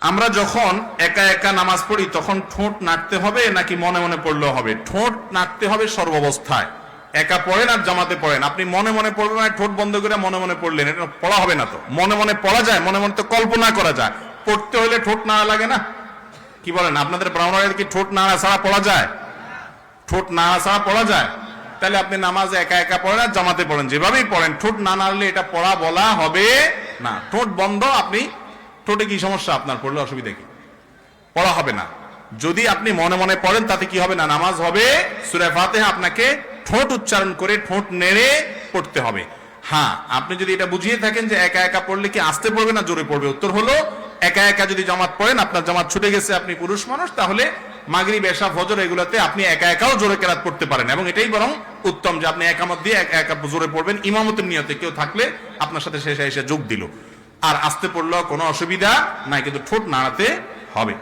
আমরা যখন একা একা নামাজ পড়ি, তখন ঠোঁট নাড়তে হবে নাকি মনে মনে পড়লেও হবে? ঠোঁট নাড়তে হবে সর্বাবস্থায়। একা পড়েন আর জামাতে পড়েন। আপনি মনে মনে পড়বেন মানে ঠোঁট বন্ধ করে মনে মনে পড়লেন। এটা পড়া হবে না তো। মনে মনে পড়া যায়, মনে মনে তো কল্পনা করা যায়। পড়তে হলে ঠোঁট নাড়া লাগে না? কি বলেন, আপনাদের ব্রাহ্মণের কি ঠোঁট নাড়া ছাড়া পড়া যায়? ঠোঁট নাড়া ছাড়া পড়া যায়? তাহলে আপনি নামাজ একা একা পড়েন আর জামাতে পড়েন। যেভাবেই পড়েন, ঠোঁট না নাড়লে এটা পড়া বলা হবে না। ঠোঁট বন্ধ, আপনি ঠোঁটে কি সমস্যা? আপনার পড়লে অসুবিধা কি? পড়া হবে না। যদি আপনি মনে মনে পড়েন, তাতে কি হবে না? নামাজ হবে। সুরে ফাতে আপনাকে ঠোঁট উচ্চারণ করে ঠোঁট নেড়ে পড়তে হবে। হ্যাঁ আপনি যদি এটা বুঝিয়ে থাকেন যে একা একা পড়লে কি আসতে পড়বে না জোরে পড়বে? উত্তর হলো, একা একা যদি জামাত পড়েন, আপনার জামাত ছুটে গেছে, আপনি পুরুষ মানুষ, তাহলে মাগরি বেশা ফজর এগুলোতে আপনি একা একাও জোরে কেরাত পড়তে পারেন। এবং এটাই বরং উত্তম যে আপনি একামত দিয়ে একা একা জোরে পড়বেন। ইমামতের নিয়তে কেউ থাকলে আপনার সাথে শেষে এসে যোগ দিল। আর আসতে পড়লেও কোনো অসুবিধা নাই কিন্তু ঠোঁট নাড়াতে হবে।